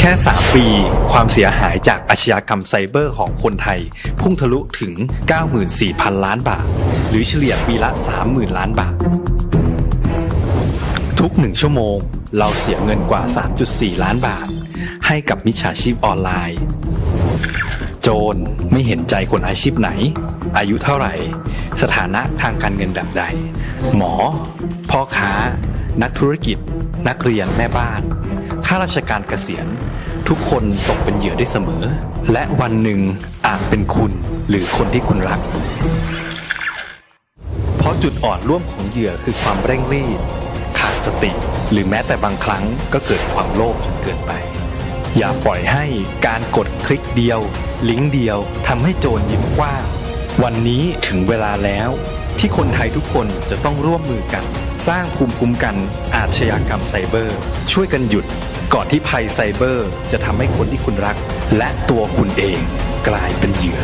แค่ 3 ปี ความเสียหายจากอาชญากรรมไซเบอร์ของคนไทย พุ่งทะลุถึง 94,000 ล้านบาท หรือเฉลี่ยปีละ 30,000 ล้านบาท ทุกหนึ่งชั่วโมง เราเสียเงินกว่า 3.4 ล้านบาท ให้กับมิจฉาชีพออนไลน์ โจรไม่เห็นใจคนอาชีพไหน อายุเท่าไหร่ สถานะทางการเงินแบบใด หมอ พ่อค้า นักธุรกิจ นักเรียนแม่บ้าน ข้าราชการเกษียณ ทุกคนตกเป็นเหยื่อได้เสมอ และวันหนึ่งอาจเป็นคุณหรือคนที่คุณรัก เพราะจุดอ่อนร่วมของเหยื่อคือความเร่งรีบ ขาดสติ หรือแม้แต่บางครั้งก็เกิดความโลภจนเกินไป อย่าปล่อยให้การกดคลิกเดียว ลิงก์เดียวทำให้โจรยิ้มกว้างวันนี้ถึงเวลาแล้วที่คนไทยทุกคนจะต้องร่วมมือกัน สร้างภูมิคุ้มกันอาชญากรรมไซเบอร์ ช่วยกันหยุดก่อนที่ภัยไซเบอร์ จะทำให้คนที่คุณรัก และตัวคุณเองกลายเป็นเหยื่อ